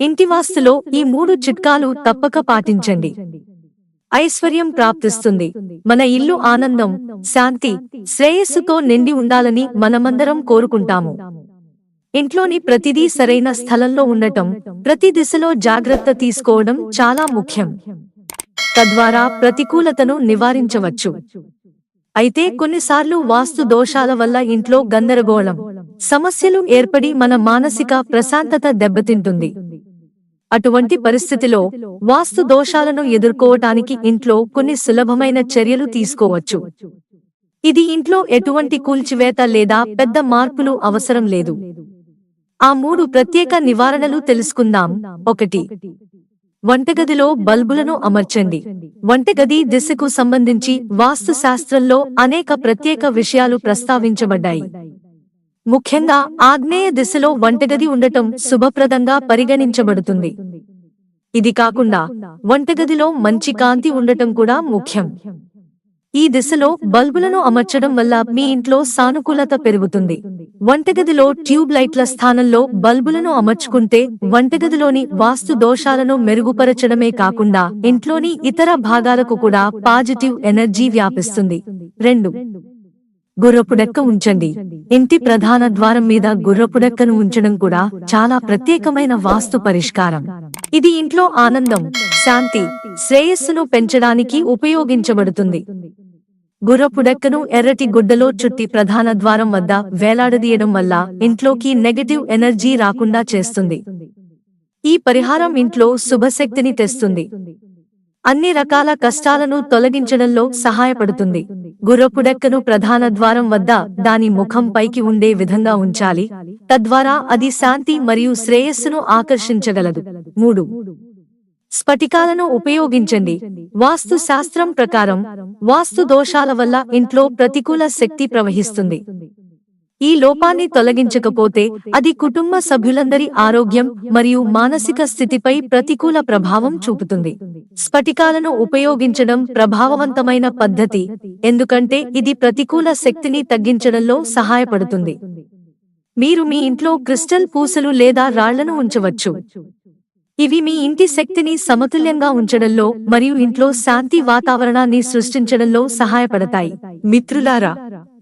ఇంటి వాస్తులో ఈ మూడు చిట్కాలు తప్పక పాటించండి. ఐశ్వర్యం ప్రాప్తిస్తుంది. మన ఇల్లు ఆనందం శాంతి శ్రేయస్సుతో నిండి ఉండాలని మనమందరం కోరుకుంటాము. ఇంట్లోని ప్రతిదీ సరైన స్థలంలో ఉండటం ప్రతి దిశలో జాగ్రత్త తీసుకోవడం చాలా ముఖ్యం. తద్వారా ప్రతికూలతను నివారించవచ్చు. అయితే కొన్నిసార్లు వాస్తు దోషాల వల్ల ఇంట్లో గందరగోళం సమస్యలు ఏర్పడి మన మానసిక ప్రశాంతత దెబ్బతింటుంది. అటువంటి పరిస్థితిలో వాస్తు దోషాలను ఎదుర్కోవటానికి ఇంట్లో కొన్ని సులభమైన చర్యలు తీసుకోవచ్చు. ఇది ఇంట్లో ఎటువంటి కూల్చివేత లేదా పెద్ద మార్పులు అవసరం లేదు. ఆ మూడు ప్రత్యేక నివారణలు తెలుసుకుందాం. ఒకటి. వంటగదిలో బల్బులను అమర్చండి. వంటగది దిశకు సంబంధించి వాస్తు శాస్త్రంలో అనేక ప్రత్యేక విషయాలు ప్రస్తావించబడ్డాయి. ముఖ్యంగా ఆగ్నేయ దిశలో వంటగది ఉండటం శుభప్రదంగా పరిగణించబడుతుంది. ఇది కాకుండా వంటగదిలో మంచి కాంతి ఉండటం కూడా ముఖ్యం. ఈ దిశలో బల్బులను అమర్చడం వల్ల మీ ఇంట్లో సానుకూలత పెరుగుతుంది. వంటగదిలో ట్యూబ్ లైట్ల స్థానంలో బల్బులను అమర్చుకుంటే వంటగదిలోని వాస్తు దోషాలను మెరుగుపరచడమే కాకుండా ఇంట్లోని ఇతర భాగాలకు కూడా పాజిటివ్ ఎనర్జీ వ్యాపిస్తుంది. రెండు గుర్రపుడెక్క ఉంచండి. ఇంటి ప్రధాన ద్వారం మీద గుర్రపుడెక్కను ఉంచడం కూడా చాలా ప్రత్యేకమైన వాస్తు పరిష్కారం. ఇది ఇంట్లో ఆనందం శాంతి శ్రేయస్సును పెంచడానికి ఉపయోగించబడుతుంది. గుర్రపుడెక్కను ఎర్రటి గుడ్డలో చుట్టి ప్రధాన ద్వారం వద్ద వేలాడదీయడం వల్ల ఇంట్లోకి నెగటివ్ ఎనర్జీ రాకుండా చేస్తుంది. ఈ పరిహారం ఇంట్లో శుభశక్తిని తెస్తుంది. అన్ని రకాల కష్టాలను తొలగించడంలో సహాయపడుతుంది. గుర్రపుడెక్కను ప్రధాన ద్వారం వద్ద దాని ముఖం పైకి ఉండే విధంగా ఉంచాలి. తద్వారా అది శాంతి మరియు శ్రేయస్సును ఆకర్షించగలదు. మూడు. స్ఫటికాలను ఉపయోగించండి. వాస్తు శాస్త్రం ప్రకారం వాస్తు దోషాల వల్ల ఇంట్లో ప్రతికూల శక్తి ప్రవహిస్తుంది. ఈ లోపాన్ని తొలగించకపోతే అది కుటుంబ సభ్యులందరి ఆరోగ్యం మరియు మానసిక స్థితిపై ప్రతికూల ప్రభావం చూపుతుంది. స్ఫటికాలను ఉపయోగించడం ప్రభావవంతమైన పద్ధతి ఎందుకంటే ఇది ప్రతికూల శక్తిని తగ్గించడంలో సహాయపడుతుంది. మీరు మీ ఇంట్లో క్రిస్టల్ పూసలు లేదా రాళ్ళను ఉంచవచ్చు. ఇవి మీ ఇంటి శక్తిని సమతుల్యంగా ఉంచడంలో మరియు ఇంట్లో శాంతి వాతావరణాన్ని సృష్టించడంలో సహాయపడతాయి. మిత్రులారా